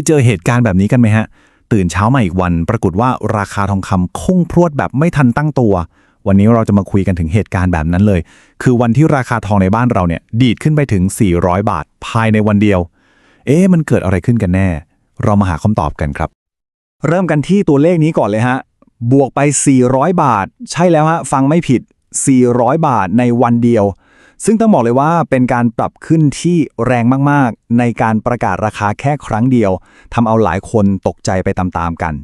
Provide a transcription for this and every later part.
ยเจอเหตุการณ์แบบนี้กันไหมฮะ ตื่นเช้ามาอีกวัน ปรากฏว่าราคาทองคำพุ่งพรวดแบบไม่ทันตั้งตัว วันนี้เราจะมาคุยกันถึงเหตุการณ์แบบนั้นเลย คือวันที่ราคาทองในบ้านเราเนี่ย ดีดขึ้นไปถึง 400 บาท ภายในวันเดียว เอ๊ะมันเกิดอะไรขึ้นกันแน่ เรามาหาคำตอบกันครับ เริ่มกันที่ตัวเลขนี้ก่อนเลยฮะ บวกไป 400 บาท ใช่แล้วฮะ ฟังไม่ผิด 400 บาทในวันเดียว ซึ่งต้องบอกเลยว่าเป็นการปรับขึ้นที่แรงมากๆ ในการประกาศราคาแค่ครั้งเดียวทำเอาหลายคนตกใจไปตามๆกัน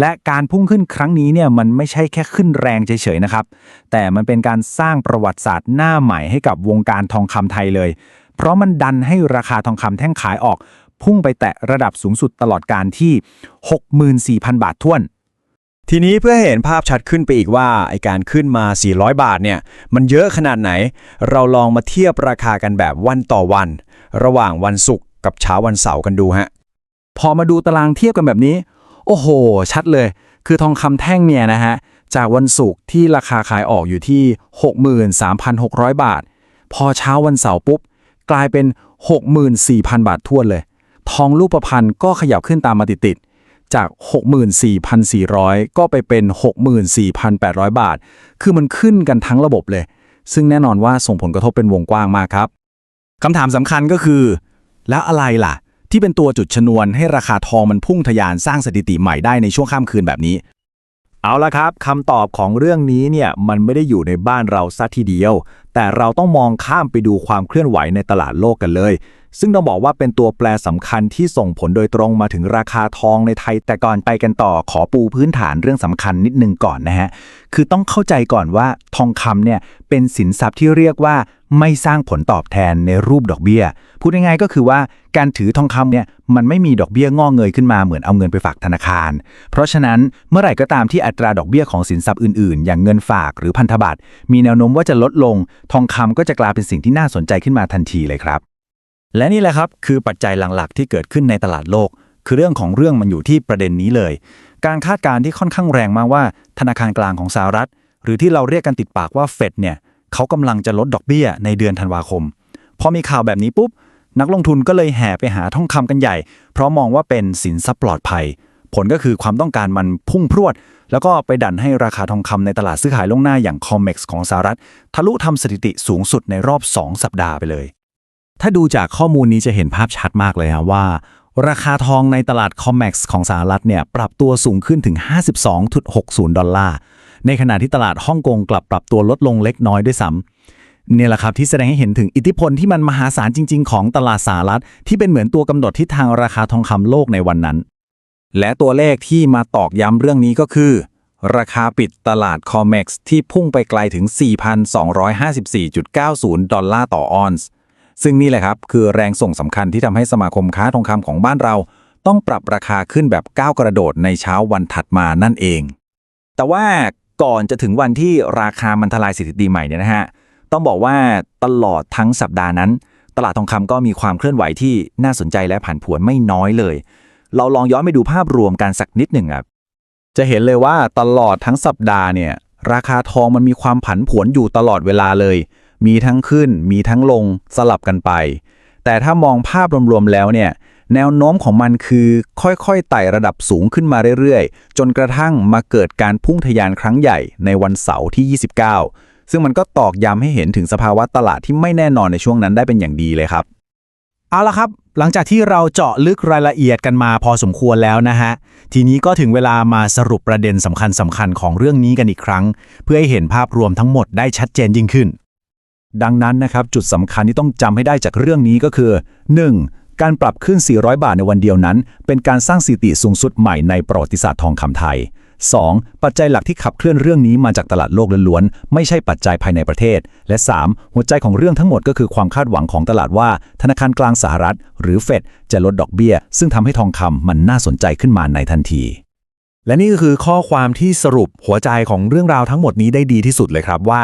และการพุ่งขึ้นครั้งนี้เนี่ยมันไม่ใช่แค่ขึ้นแรงเฉยๆนะครับ แต่มันเป็นการสร้างประวัติศาสตร์หน้าใหม่ให้กับวงการทองคำไทยเลย เพราะมันดันให้ราคาทองคำแท่งขายออก พุ่งไปแตะระดับสูงสุดตลอดการที่ 64,000 บาทท้วน ทีนี้เพื่อให้เห็นภาพชัดขึ้นไปอีกว่าไอการขึ้นมา 400 บาทเนี่ยมันเยอะขนาดไหน เราลองมาเทียบราคากันแบบวันต่อวัน ระหว่างวันศุกร์กับเช้าวันเสาร์กันดูฮะพอมาดูตารางเทียบกันแบบนี้ โอ้โห ชัดเลย คือทองคำแท่งเนี่ยนะฮะ จากวันศุกร์ที่ราคาขายออกอยู่ที่ 63,600 บาท พอเช้าวันเสาร์ปุ๊บ กลายเป็น 64,000 บาททวนเลย ทองรูปพรรณก็ขยับขึ้นตามมาติดๆ จาก 64,400 ก็ไปเป็น 64,800 บาท คือมันขึ้นกันทั้งระบบเลย ซึ่งแน่นอนว่าส่งผลกระทบเป็นวงกว้างมากครับคำถามสำคัญก็คือ แล้วอะไรล่ะ ที่เป็นตัวจุดชนวนให้ราคาทองมันพุ่งทะยานสร้างสถิติใหม่ได้ในช่วงข้ามคืนแบบนี้ เอาละครับคำตอบของเรื่องนี้เนี่ยมันไม่ได้อยู่ในบ้านเราซะทีเดียว แต่เราต้องมองข้ามไปดูความเคลื่อนไหวในตลาดโลกกันเลย ซึ่งต้องบอกว่าเป็นตัวแปรสำคัญที่ส่งผลโดยตรงมาถึงราคาทองในไทย แต่ก่อนไปกันต่อขอปูพื้นฐานเรื่องสำคัญนิดนึงก่อนนะฮะ คือต้องเข้าใจก่อนว่าทองคำเนี่ยเป็นสินทรัพย์ที่เรียกว่า ไม่สร้างผลตอบแทนในรูปดอกเบี้ย พูดง่ายๆก็คือว่าการถือทองคำเนี่ยมันไม่มีดอกเบี้ยงอกเงยขึ้นมาเหมือนเอาเงินไปฝากธนาคาร เพราะฉะนั้นเมื่อไหร่ก็ตามที่อัตราดอกเบี้ยของสินทรัพย์อื่นๆ อย่างเงินฝากหรือพันธบัตรมีแนวโน้มว่าจะลดลง ทองคำก็จะกลายเป็นสิ่งที่น่าสนใจขึ้นมาทันทีเลยครับ และนี่แหละครับคือปัจจัยหลักๆ ที่เกิดขึ้นในตลาดโลก คือเรื่องของเรื่องมันอยู่ที่ประเด็นนี้เลย การคาดการณ์ที่ค่อนข้างแรงมากว่า ธนาคารกลางของสหรัฐ หรือที่เราเรียกกันติดปากว่าเฟดเนี่ย เขากำลังจะลดดอกเบี้ยในเดือนธันวาคม พอมีข่าวแบบนี้ปุ๊บ นักลงทุนก็เลยแห่ไปหาทองคำกันใหญ่ เพราะมองว่าเป็นสินทรัพย์ปลอดภัย ผลก็คือความต้องการมันพุ่งพรวด แล้วก็ไปดันให้ราคาทองคำในตลาดซื้อขายล่วงหน้าอย่าง COMEX ของสหรัฐ ทะลุทำสถิติสูงสุดในรอบ 2 สัปดาห์ไปเลย ถ้าดูจากข้อมูลนี้จะเห็นภาพชัดมากเลยฮะว่าราคาทองในตลาด COMEX ของสหรัฐเนี่ยปรับตัวสูงขึ้นถึง 52.60 ดอลลาร์ ในขณะที่ตลาดฮ่องกงกลับปรับตัวลดลงเล็กน้อยด้วยซ้ำเนี่ยแหละครับที่แสดงให้เห็นถึงอิทธิพลที่มันมหาศาลจริง ๆ ของตลาดสหรัฐ ที่เป็นเหมือนตัวกำหนดทิศทางราคาทองคำโลกในวันนั้น และตัวเลขที่มาตอกย้ำเรื่องนี้ก็คือ ราคาปิดตลาด COMEX ที่พุ่งไปไกลถึง 4,254.90 ดอลลาร์ต่อออนซ์ซึ่งนี่แหละครับคือแรงส่งสำคัญที่ทำให้สมาคมค้าทองคำของบ้านเรา ต้องปรับราคาขึ้นแบบก้าวกระโดดในเช้าวันถัดมานั่นเอง แต่ว่า ก่อนจะถึงวันที่ราคามันทลายสถิติใหม่เนี่ยนะฮะต้องบอกว่าตลอดทั้งสัปดาห์นั้น ตลาดทองคำก็มีความเคลื่อนไหวที่น่าสนใจและผันผวนไม่น้อยเลย เราลองย้อนไปดูภาพรวมกันสักนิดหนึ่งครับจะเห็นเลยว่าตลอดทั้งสัปดาห์เนี่ยราคาทองมันมีความผันผวนอยู่ตลอดเวลาเลย มีทั้งขึ้น มีทั้งลงสลับกันไป แต่ถ้ามองภาพรวมๆแล้วเนี่ย แนวโน้มของมันคือค่อยๆไต่ระดับสูงขึ้นมาเรื่อยๆ จนกระทั่งมาเกิดการพุ่งทะยานครั้งใหญ่ในวันเสาร์ที่ 29 ซึ่งมันก็ตอกย้ำให้เห็นถึงสภาวะตลาดที่ไม่แน่นอนในช่วงนั้นได้เป็นอย่างดีเลยครับ เอาละครับ หลังจากที่เราเจาะลึกรายละเอียดกันมาพอสมควรแล้วนะฮะ ทีนี้ก็ถึงเวลามาสรุปประเด็นสำคัญสำคัญของเรื่องนี้กันอีกครั้ง เพื่อให้เห็นภาพรวมทั้งหมดได้ชัดเจนยิ่งขึ้นดังนั้นนะครับจุดสำคัญที่ต้องจำให้ได้จากเรื่องนี้ก็คือ 1. การปรับขึ้น 400 บาทในวันเดียวนั้น เป็นการสร้างสถิติสูงสุดใหม่ในประวัติศาสตร์ทองคำไทย 2. ปัจจัยหลักที่ขับเคลื่อนเรื่องนี้มาจากตลาดโลกล้วนๆ ไม่ใช่ปัจจัยภายในประเทศ และ 3. หัวใจของเรื่องทั้งหมดก็คือความคาดหวังของตลาดว่า ธนาคารกลางสหรัฐ หรือเฟดจะลดดอกเบี้ย ซึ่งทำให้ทองคำมันน่าสนใจขึ้นมาในทันที และนี่ก็คือข้อความที่สรุปหัวใจของเรื่องราวทั้งหมดนี้ได้ดีที่สุดเลยครับว่า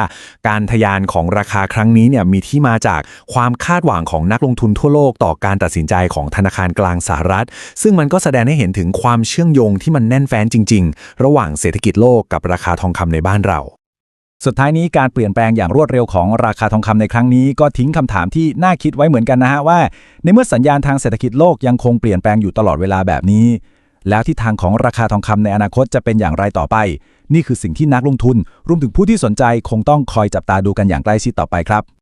การทะยานของราคาครั้งนี้เนี่ยมีที่มาจากความคาดหวังของนักลงทุนทั่วโลกต่อการตัดสินใจของธนาคารกลางสหรัฐ ซึ่งมันก็แสดงให้เห็นถึงความเชื่อมโยงที่มันแน่นแฟ้นจริง ๆ ระหว่างเศรษฐกิจโลกกับราคาทองคำในบ้านเรา สุดท้ายนี้การเปลี่ยนแปลงอย่างรวดเร็วของราคาทองคำในครั้งนี้ ก็ทิ้งคำถามที่น่าคิดไว้เหมือนกันนะฮะว่า ในเมื่อสัญญาณทางเศรษฐกิจโลกยังคงเปลี่ยนแปลงอยู่ตลอดเวลาแบบนี้ แล้วทิศทางของราคาทองคำในอนาคตจะเป็นอย่างไรต่อไป นี่คือสิ่งที่นักลงทุน รวมถึงผู้ที่สนใจคงต้องคอยจับตาดูกันอย่างใกล้ชิดต่อไปครับ